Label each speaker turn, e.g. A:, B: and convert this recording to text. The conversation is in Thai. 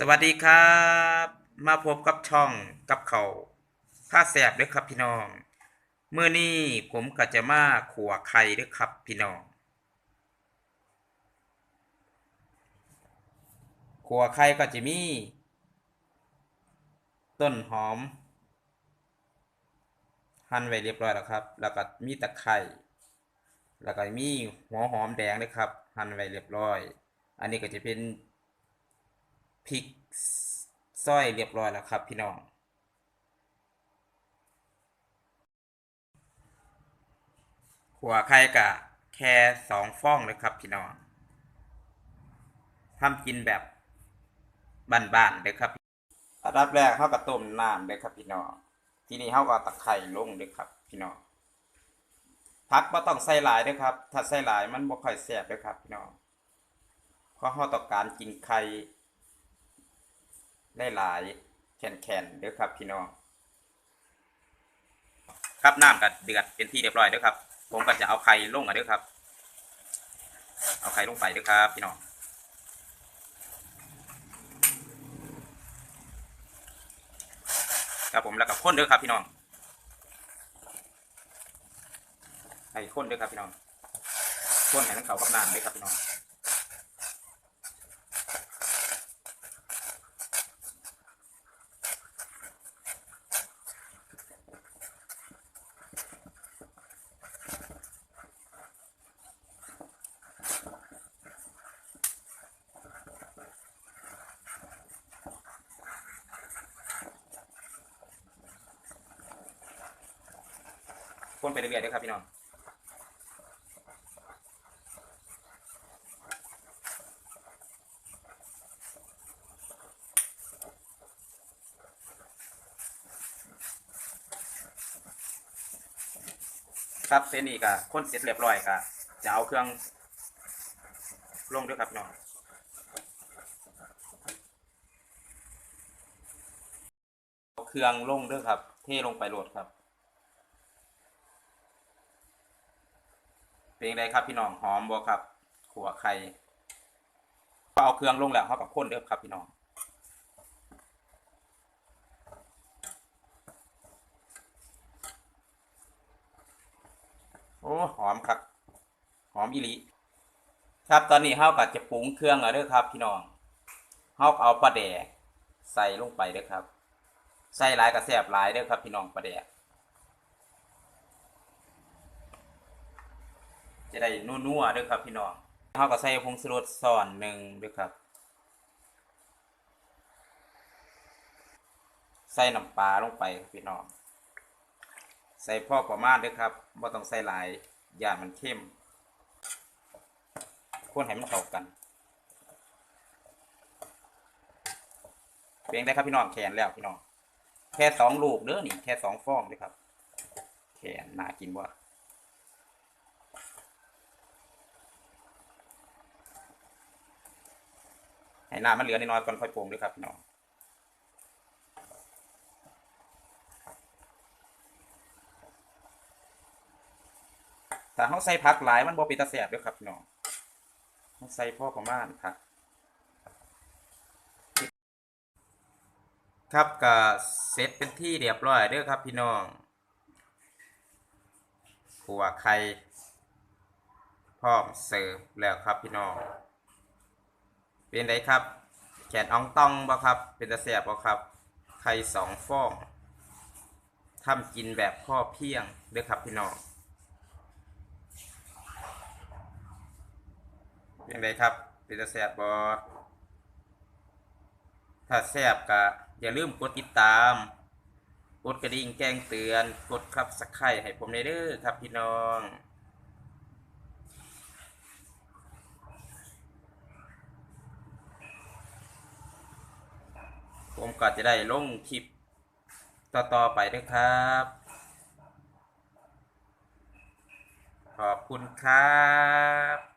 A: สวัสดีครับ มาพบกับช่องกับเขาวผ้าแสบเด้วยครับพี่น้องเมื่อนี้ผมก็จะมาขัวไข่เด้วยครับพี่น้องขัวไข่ก็จะมี ต้นหอม หั่นไว้เรียบร้อยแล้วครับ แล้วก็มีตะไคร้แล้วก็มีหัวหอมแดงด้วยครับ หั่นไว้เรียบร้อย อันนี้ก็จะเป็น พริกซอยเรียบร้อยแล้วครับพี่น้องขัวไข่กะแค่สองฟองเลยครับพี่น้องทำกินแบบบ้านๆเลยครับอันดับแรกเขาก็ต้มน้ำเลยครับพี่น้องทีนี้เขาก็เอาตะไคร่ลงเลยครับพี่น้องพักบ่ต้องใส่หลายด้วยครับ ถ้าใส่หลายมันบ่ค่อยแซ่บเด้วยครับพี่น้องเพราะเขาต้องการกินไข่ ได้หลายแข็งๆเด้อครับพี่น้อง ครับน้ำก็เดือดเป็นที่เรียบร้อยเด้อครับ ผมก็จะเอาไข่ลงอะเด้อครับ เอาไข่ลงไปเด้อครับ พี่น้องครับผมแล้วก็ข้นเด้อครับพี่น้องไข่ข้นเด้อครับพี่น้องข้นให้ทั้งเขากับน้ำเด้อครับพี่น้อง พ่นไปเรื่อยๆด้วยครับพี่น้องครับเส้นนี้ก็พ่นเสร็จเรียบร้อยก็จะเอาเครื่องลงด้วยครับน้องเอาเครื่องลงด้วยครับ เทลงไปโหลดครับ เป็นยังไงครับพี่น้องหอมบ่ครับขัวไข่ก็เอาเครื่องลงแล้วเขากับข้นเด้อครับพี่น้องโอ้หอมครับหอมอีหลีครับตอนนี้เฮาก็จะปรุงเครื่องแล้วเด้อครับ พี่น้องเฮาเอาปลาแดกใส่ลงไปเด้อครับ ใส่หลายก็แซ่บหลายเด้อครับ พี่น้องปลาแดก จะได้นัวๆด้วยครับพี่น้องเขาก็ใส่ผงชูรสส่อนหนึ่งด้วยครับ ใส่น้ำปลาลงไปครับพี่น้อง ใส่พ่อประมาณด้วยครับบ่ต้องใส่หลายอย่ามันเข้มคนให้มันเข้ากันเพียงได้ครับพี่น้องแขนแล้วพี่น้อง แค่สองลูกเด้อนี่แค่สองฟองเลยครับ แขนน่ากินบ่ ให้น้ำมันเหลือน้อยก่อนค่อยปรุงด้วยครับพี่น้องถ้าเขาใส่ผักหลายมันบ่เป็นตาแสบด้วยครับพี่น้องเขาใส่พ่อประมาณผักครับก็เสร็จเป็นที่เรียบร้อยเด้อครับพี่น้องขัวไข่พร้อมเสิร์ฟแล้วครับพี่น้อง เป็นไงครับ แขนอ่องต้องบ่ครับ เป็นตะแสบบ่ครับไข่สองฟองทำกินแบบพ่อเพียงเด้อครับพี่น้องเป็นไงครับ เป็นตะแสบบ่ถ้าแสบก็อย่าลืมกดติดตาม กดกระดิ่งแจ้งเตือน กดครับสักไข่ให้ผมได้เด้อครับพี่น้อง ก็จะได้ลงคลิปต่อๆไปด้วยครับ ขอบคุณครับ